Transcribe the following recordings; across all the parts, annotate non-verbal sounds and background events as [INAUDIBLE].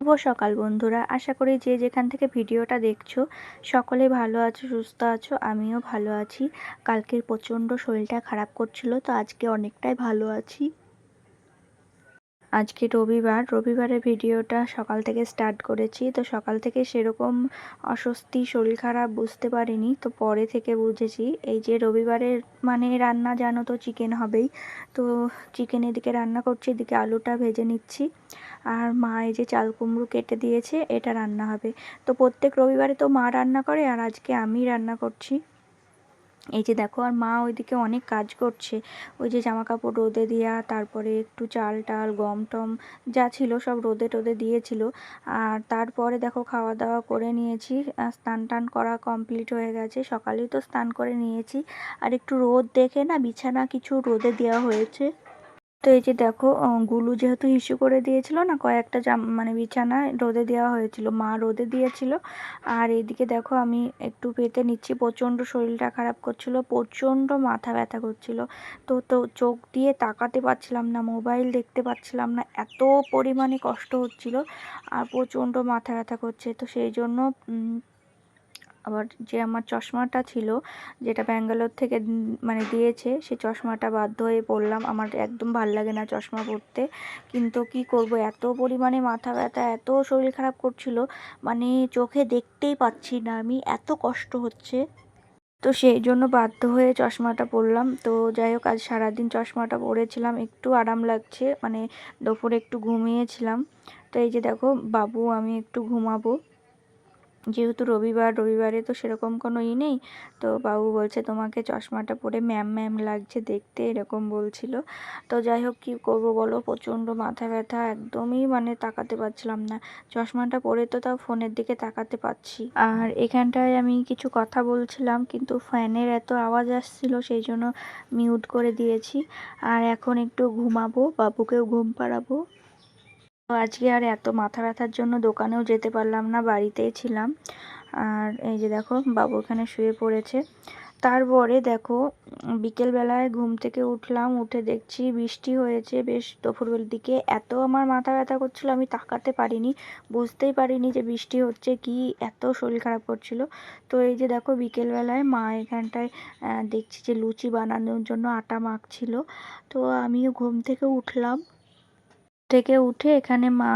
শুভ সকাল বন্ধুরা। আশা করি যে যেখান থেকে ভিডিওটা দেখছ, সকলে ভালো আছো, সুস্থ আছো, আমিও ভালো আছি। কালকের প্রচণ্ড শরীরটা খারাপ করছিল, তো আজকে অনেকটাই ভালো আছি। আজকে রবিবার। রবিবারের ভিডিওটা সকাল থেকে স্টার্ট করেছি। তো সকাল থেকে সেরকম অস্বস্তি, শরীর খারাপ বুঝতে পারিনি। তো পরে থেকে বুঝেছি, এই যে রবিবারের মানে রান্না জানো তো চিকেন হবেই। তো চিকেন এদিকে রান্না করছি, এদিকে আলুটা ভেজে নিচ্ছি। আর মা এই যে চাল কুমড়ো কেটে দিয়েছে, এটা রান্না হবে। তো প্রত্যেক রবিবারে তো মা রান্না করে আর আজকে আমি রান্না করছি। এই যে দেখো, আর মা ওইদিকে অনেক কাজ করছে। ওই যে জামা কাপড় রোদে দেওয়া তারপরে একটু চাল টাল, গম টম যা ছিল সব রোদে টোদে দিয়েছিল। আর তারপরে দেখো, খাওয়া দাওয়া করে নিয়েছি। স্নান টান করা কমপ্লিট হয়ে গেছে। সকালেই তো স্নান করে নিয়েছি। আর একটু রোদ দেখে না বিছানা কিছু রোদে দেওয়া হয়েছে। তো এই যে দেখো গুলু যেহেতু হিসু করে দিয়েছিল না, কয়েকটা জাম মানে বিছানা রোদে দেওয়া হয়েছিল, মা রোদে দিয়েছিল। আর এদিকে দেখো আমি একটু পেতে নিচ্ছি, প্রচণ্ড শরীরটা খারাপ করছিল, প্রচণ্ড মাথা ব্যথা করছিল। তো তো চোখ দিয়ে তাকাতে পারছিলাম না, মোবাইল দেখতে পাচ্ছিলাম না, এত পরিমাণে কষ্ট হচ্ছিল, আর প্রচণ্ড মাথা ব্যথা করছে। তো সেই জন্য আবার যে আমার চশমাটা ছিল, যেটা ব্যাঙ্গালোর থেকে মানে দিয়েছে, সে চশমাটা বাধ্য হয়ে পড়লাম আমার একদম ভালো লাগে না চশমা পরতে। কিন্তু কি করব? এত পরিমাণে মাথা ব্যথা, এত শরীর খারাপ করছিল মানে চোখে দেখতেই পাচ্ছি না আমি, এত কষ্ট হচ্ছে। তো সেই জন্য বাধ্য হয়ে চশমাটা পরলাম। তো যাই হোক, আজ সারাদিন চশমাটা পরেছিলাম, একটু আরাম লাগছে মানে দুপুরে একটু ঘুমিয়েছিলাম। তো এই যে দেখো, বাবু, আমি একটু ঘুমাবো। যেহেতু রবিবার, রবিবারে তো সেরকম কোনো ই নেই। তো বাবু বলছে, তোমাকে চশমাটা পরে ম্যাম ম্যাম লাগছে দেখতে, এরকম বলছিল। তো যাই হোক, কী করব বলো? প্রচণ্ড মাথা ব্যথা, একদমই মানে তাকাতে পারছিলাম না। চশমাটা পরে তো তাও ফোনের দিকে তাকাতে পাচ্ছি আর এখানটায় আমি কিছু কথা বলছিলাম, কিন্তু ফ্যানের এত আওয়াজ আসছিল, সেই জন্য মিউট করে দিয়েছি। আর এখন একটু ঘুমাবো, বাবুকেও ঘুম পাড়াবো। আজকে আর এত মাথা ব্যথার জন্য দোকানেও যেতে পারলাম না, বাড়িতেই ছিলাম। আর এই যে দেখো, বাবু এখানে শুয়ে পড়েছে। তারপরে দেখো, বিকেলবেলায় ঘুম থেকে উঠলাম, উঠে দেখছি বৃষ্টি হয়েছে, বেশ দুপুরবেলার দিকে। এত আমার মাথা ব্যথা করছিল, আমি তাকাতে পারিনি, বুঝতেই পারিনি যে বৃষ্টি হচ্ছে কি, এত শরীর খারাপ করছিল। তো এই যে দেখো, বিকেলবেলায় মা এখানটায় দেখছি যে লুচি বানানোর জন্য আটা মাখছিল। তো আমিও ঘুম থেকে উঠলাম। থেকে উঠে এখানে মা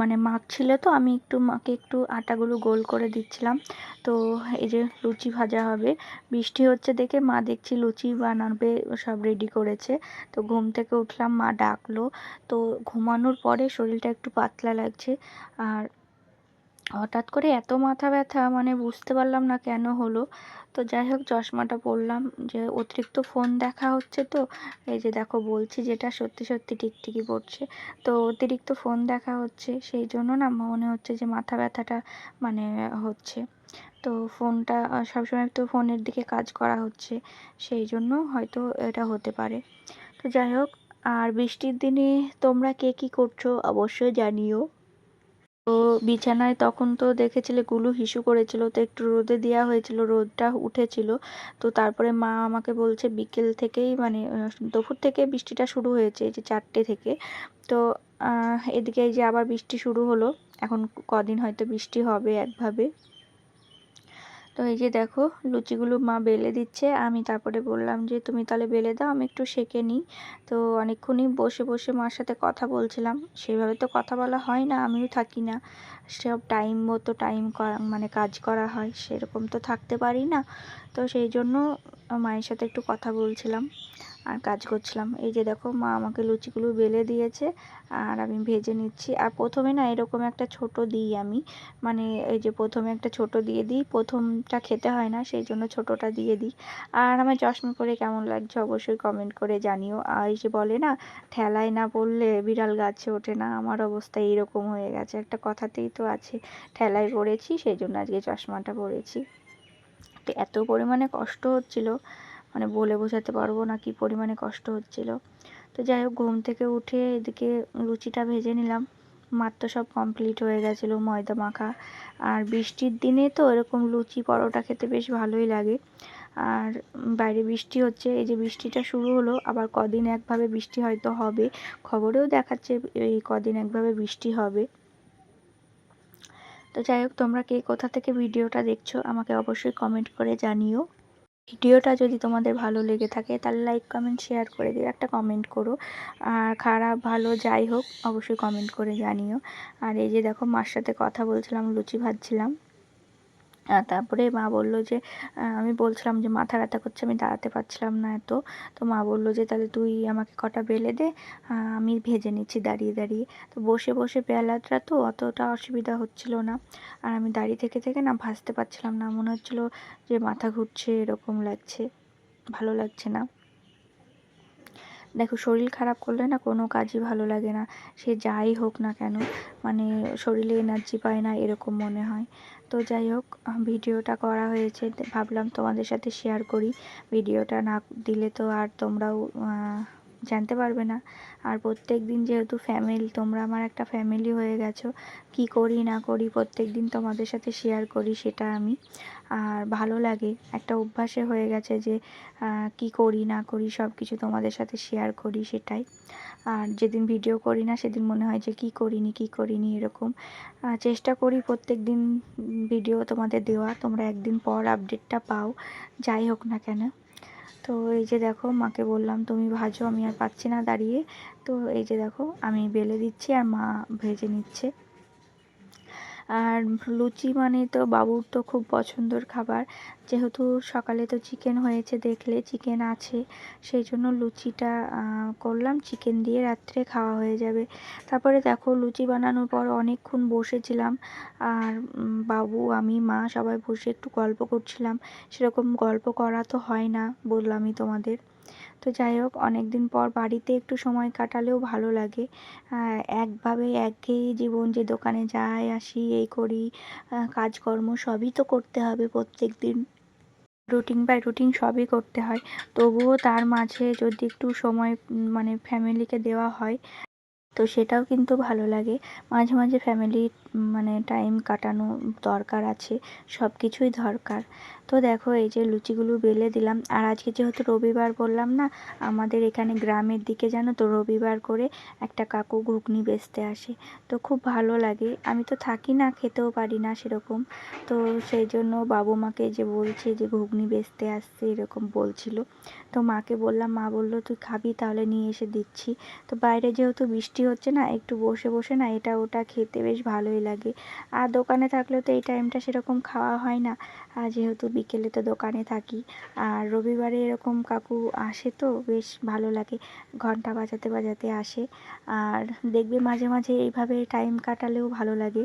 মানে মাখছিল তো, আমি একটু মাকে একটু আটাগুলো গোল করে দিচ্ছিলাম। তো এই যে লুচি ভাজা হবে, বৃষ্টি হচ্ছে দেখে মা দেখছি লুচি বানাবে, সব রেডি করেছে। তো ঘুম থেকে উঠলাম, মা ডাকলো। তো ঘুমানোর পরে শরীরটা একটু পাতলা লাগছে। আর হঠাৎ করে এত মাথা ব্যথা মানে বুঝতে পারলাম না কেন হলো। তো যাই হোক, চশমাটা পরলাম, যে অতিরিক্ত ফোন দেখা হচ্ছে তো, এই যে দেখো বলছি যেটা সত্যি সত্যি টিকটিকি পড়ছে। তো অতিরিক্ত ফোন দেখা হচ্ছে, সেই জন্য না মনে হচ্ছে যে মাথা ব্যথাটা মানে হচ্ছে। তো ফোনটা সবসময় একটু ফোনের দিকে কাজ করা হচ্ছে, সেই জন্য হয়তো এটা হতে পারে। তো যাই হোক, আর বৃষ্টির দিনে তোমরা কে কী করছ অবশ্যই জানিও। তো বিছানায় তখন তো দেখেছিলে গুলু হিসু করেছিল, তো একটু রোদে দেওয়া হয়েছিল, রোদটা উঠেছিল। তো তারপরে মা আমাকে বলছে বিকেল থেকেই মানে দুপুর থেকে বৃষ্টিটা শুরু হয়েছে যে চারটে থেকে। তো এদিকে এই যে আবার বৃষ্টি শুরু হলো, এখন কদিন হয়তো বৃষ্টি হবে একভাবে। তো এই যে দেখো, লুচিগুলো মা বেলে দিচ্ছে। আমি তারপরে বললাম যে, তুমি তাহলে বেলে দাও, আমি একটু সেঁকে নিই। তো অনেকক্ষণই বসে বসে মার সাথে কথা বলছিলাম। সেভাবে তো কথা বলা হয় না, আমিও থাকি না। সব টাইম মতো টাইম মানে কাজ করা হয়, সেরকম তো থাকতে পারি না। তো সেই জন্য মায়ের সাথে একটু কথা বলছিলাম। আর কাজ করছিলাম। এই যে দেখো, মা আমাকে লুচিগুলো বেলে দিয়েছে আর আমি ভেজে নিচ্ছি। আর প্রথমে না এরকম একটা ছোট দিই আমি। মানে এই যে প্রথমে একটা ছোট দিয়ে দিই, প্রথমটা খেতে হয় না, সেই জন্য ছোটটা দিয়ে দিই। আর আমার চশমা পরে কেমন লাগছে অবশ্যই কমেন্ট করে জানিও। আর এই যে বলে না, ঠেলায় না পড়লে বিড়াল গাছে ওঠে না। আমার অবস্থা এইরকম হয়ে গেছে। একটা কথাতেই তো আছে, ঠেলায় পড়েছি, সেই জন্য আজকে চশমাটা পরেছি। এত পরিমাণে কষ্ট হচ্ছিল মানে বলে বোঝাতে পারব না কি পরিমাণে কষ্ট হচ্ছিল। তো যাই হোক, ঘুম থেকে উঠে এদিকে লুচিটা ভেজে নিলাম। মাত্র সব কমপ্লিট হয়ে গেছিল, ময়দা মাখা। আর বৃষ্টির দিনে তো এরকম লুচি পরোটা খেতে বেশ ভালোই লাগে। আর বাইরে বৃষ্টি হচ্ছে, এই যে বৃষ্টিটা শুরু হলো, আবার কদিন একভাবে বৃষ্টি হয়তো হবে। খবরেও দেখাচ্ছে এই কদিন একভাবে বৃষ্টি হবে। তো যাই হোক, তোমরা কে কোথা থেকে ভিডিওটা দেখছ আমাকে অবশ্যই কমেন্ট করে জানিও। ভিডিওটা যদি তোমাদের ভালো লেগে থাকে, তাহলে লাইক কমেন্ট শেয়ার করে দিও। একটা কমেন্ট করো। আর খারাপ, ভালো, যাই হোক, অবশ্যই কমেন্ট করে জানিও। আর এই যে দেখো, মার সাথে কথা বলছিলাম, লুচি ভাজছিলাম। তারপরে মা বলল যে আমি বলছিলাম যে মাথা ব্যথা করছে, আমি দাঁড়াতে পারছিলাম না এত। তো মা বলল যে, তাহলে তুই আমাকে কটা বেলে দে আমি ভেজে নিচ্ছি দাঁড়িয়ে দাঁড়িয়ে। তো বসে বসে বেলাটা তো অতটা অসুবিধা হচ্ছিল না। আর আমি দাঁড়িয়ে থেকে থেকে না ভাসতে পারছিলাম না। মনে হচ্ছিল যে মাথা ঘুরছে, এরকম লাগছে, ভালো লাগছে না। দেখো, শরীর খারাপ করলে না কোনো কাজই ভালো লাগে না। সে যাই হোক না কেন মানে শরীরে এনার্জি পায় না, এরকম মনে হয়। তো যাই হোক ভিডিওটা করা হয়েছে, ভাবলাম তোমাদের সাথে শেয়ার করি। ভিডিওটা না দিলে তো আর তোমরাও জানতে পারবে না। আর প্রত্যেক দিন যেহেতু ফ্যামিলি তোমরা আমার একটা ফ্যামিলি হয়ে গেছো, কি করি, না করি প্রত্যেক দিন তোমাদের সাথে শেয়ার করি সেটা আমি। আর ভালো লাগে, একটা অভ্যাসে হয়ে গেছে যে কি করি, না করি সব কিছু তোমাদের সাথে শেয়ার করি সেটাই। আর যেদিন ভিডিও করি না, সেদিন মনে হয় যে, কি করিনি কি করিনি এরকম। চেষ্টা করি প্রত্যেক দিন ভিডিও তোমাদের দেওয়া তোমরা একদিন পর আপডেটটা পাও, যাই হোক না কেন। তো এই যে দেখো, মাকে বললাম, তুমি ভাজো, আমি আর পাচ্ছি না দাঁড়িয়ে। তো এই যে দেখো, আমি বেলে দিচ্ছি আর মা ভেজে নিচ্ছে। আর লুচি মানে তো বাবুর তো খুব পছন্দর খাবার। যেহেতু সকালে তো চিকেন হয়েছে দেখলে চিকেন আছে। সেই জন্য লুচিটা করলাম। চিকেন দিয়ে রাত্রে খাওয়া হয়ে যাবে। তারপরে দেখো, লুচি বানানোর পর অনেকক্ষণ বসেছিলাম। আর বাবু, আমি, মা সবাই বসে একটু গল্প করছিলাম। সেরকম গল্প করা তো হয় না বললামই তোমাদের। তো যাই হোক অনেক দিন পর বাড়িতে একটু সময় কাটালেও ভালো লাগে। একভাবে একঘেয়ে জীবন যে দোকানে যাই, আসি, এই করি কাজকর্ম সবই তো করতে হবে প্রত্যেক দিন রুটিন বাই রুটিন সবই করতে হয়। তবুও তার মাঝে যদি একটু সময় মানে ফ্যামিলিকে দেওয়া হয়, তো সেটাও কিন্তু ভালো লাগে। মাঝে মাঝে ফ্যামিলি মানে টাইম কাটানো দরকার আছে সব কিছুই দরকার। তো দেখো, এই যে লুচিগুলো বেলে দিলাম। আর আজকে যেহেতু রবিবার বললাম না, আমাদের এখানে গ্রামের দিকে জানো তো, রবিবার করে একটা কাকু ঘুগনি বেচতে আসে। তো খুব ভালো লাগে। আমি তো থাকি না, খেতেও পারি না সেরকম। তো সেই জন্য বাবু মাকে যে বলছে যে ঘুগনি বেচতে আসছে, এরকম বলছিল। তো মাকে বললাম, মা বলল, তুই খাবি তাহলে নিয়ে এসে দিচ্ছি। তো বাইরে যেহেতু বৃষ্টি হচ্ছে না, একটু বসে বসে না, এটা ওটা খেতে বেশ ভালোই লাগে। আর দোকানে থাকলে তো এই টাইমটা সেরকম খাওয়া হয় না। আর যেহেতু বিকেলে তো দোকানে থাকি, আর রবিবারে এরকম কাকু আসে তো বেশ ভালো লাগে, ঘণ্টা বাজাতে বাজাতে আসে। আর দেখবে মাঝে মাঝে এইভাবে টাইম কাটালেও ভালো লাগে।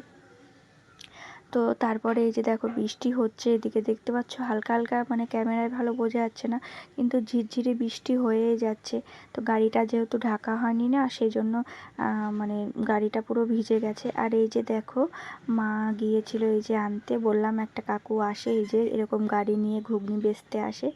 তো তারপরে এই যে দেখো বৃষ্টি হচ্ছে, এদিকে দেখতে পাচ্ছ হালকা হালকা মানে ক্যামেরায় ভালো বোঝা যাচ্ছে না, কিন্তু ঝিরঝিরে বৃষ্টি হয়েই যাচ্ছে। তো গাড়িটা যেহেতু ঢাকা হয়নি না সেই জন্য মানে গাড়িটা পুরো ভিজে গেছে। আর এই যে দেখো, মা গিয়েছিল এই যে আনতে, বললাম একটা কাকু আসে, এই যে এরকম গাড়ি নিয়ে ঘুগনি বেচতে আসে।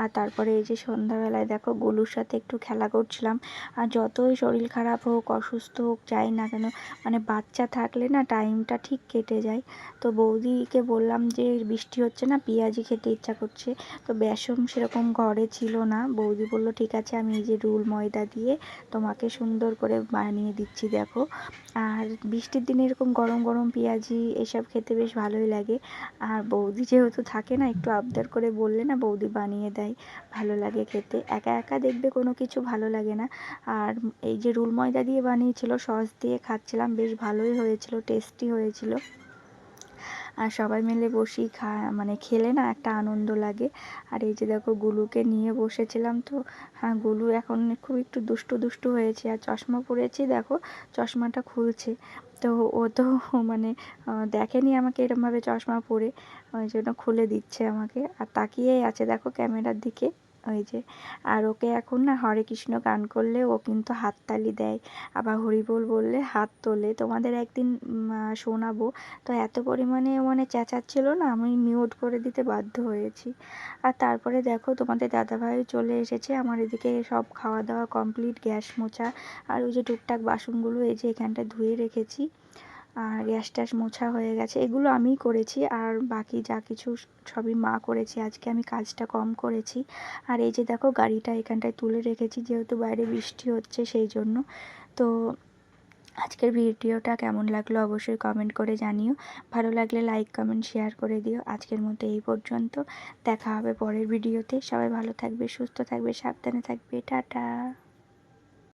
আর তারপরে এই যে সন্ধ্যাবেলায় দেখো গলুর সাথে একটু খেলা করছিলাম। আর যতই শরীর খারাপ হোক, অসুস্থ হোক, যাই না কেন মানে বাচ্চা থাকলে না টাইমটা ঠিক কেটে যায়। তো বৌদিকে বললাম যে, বৃষ্টি হচ্ছে না, পেঁয়াজি খেতে ইচ্ছা করছে। তো বেসন সেরকম ঘরে ছিল না। বৌদি বলল, ঠিক আছে, আমি এই যে রুল ময়দা দিয়ে তোমাকে সুন্দর করে বানিয়ে দিচ্ছি, দেখো। আর বৃষ্টির দিনে এরকম গরম গরম পেঁয়াজি এসব খেতে বেশ ভালোই লাগে। আর বৌদি যেহেতু থাকে না, একটু আবদার করে বললে না বৌদি বানিয়ে দেয়, ভালো লাগে খেতে। একা একা দেখবে কোনো কিছু ভালো লাগে না। আর এই যে রুল ময়দা দিয়ে বানিয়েছিল, সস দিয়ে খাচ্ছিলাম, বেশ ভালোই হয়েছিল, টেস্টি হয়েছিল। আর সবাই মিলে বসি খা মানে খেলে না একটা আনন্দ লাগে। আর এই যে দেখো গুলুকে নিয়ে বসেছিলাম তো হ্যাঁ গুলু এখন খুব একটু দুষ্টু দুষ্টু হয়েছে। আর চশমা পরেছি দেখো, চশমাটা খুলছে। তো ও তো [LAUGHS] মানে দেখেনি আমাকে এরমভাবে চশমা পরে। ওই জন্য খুলে দিচ্ছে আমাকে। আর তাকিয়েই আছে দেখো ক্যামেরার দিকে। ওই যে, আর ওকে এখন না হরে কৃষ্ণ গান করলে ও কিন্তু হাততালি দেয়। আবার হরিবোল বললে, হাত তোলে, তোমাদের একদিন শোনাবো। তো এত পরিমাণে মানে চেঁচাচ্ছিল না, আমি মিউট করে দিতে বাধ্য হয়েছি। আর তারপরে দেখো, তোমাদের দাদাভাই চলে এসেছে, আমার এদিকে সব খাওয়া দাওয়া কমপ্লিট গ্যাস মোছা, আর ওই যে টুকটাক বাসনগুলো এই যে এখানটা ধুয়ে রেখেছি। আর গ্যাস ট্যাস মোছা হয়ে গেছে। এগুলো আমিই করেছি আর বাকি যা কিছু সবই মা করেছে। আজকে আমি কাজটা কম করেছি। আর এই যে দেখো গাড়িটা এখানটায় তুলে রেখেছি, যেহেতু বাইরে বৃষ্টি হচ্ছে সেই জন্য। তো আজকের ভিডিওটা কেমন লাগল অবশ্যই কমেন্ট করে জানিও। ভালো লাগলে লাইক কমেন্ট শেয়ার করে দিও। আজকের মতো এই পর্যন্ত। দেখা হবে পরের ভিডিওতে। সবাই ভালো থাকবে, সুস্থ থাকবে, সাবধানে থাকবে। টাটা।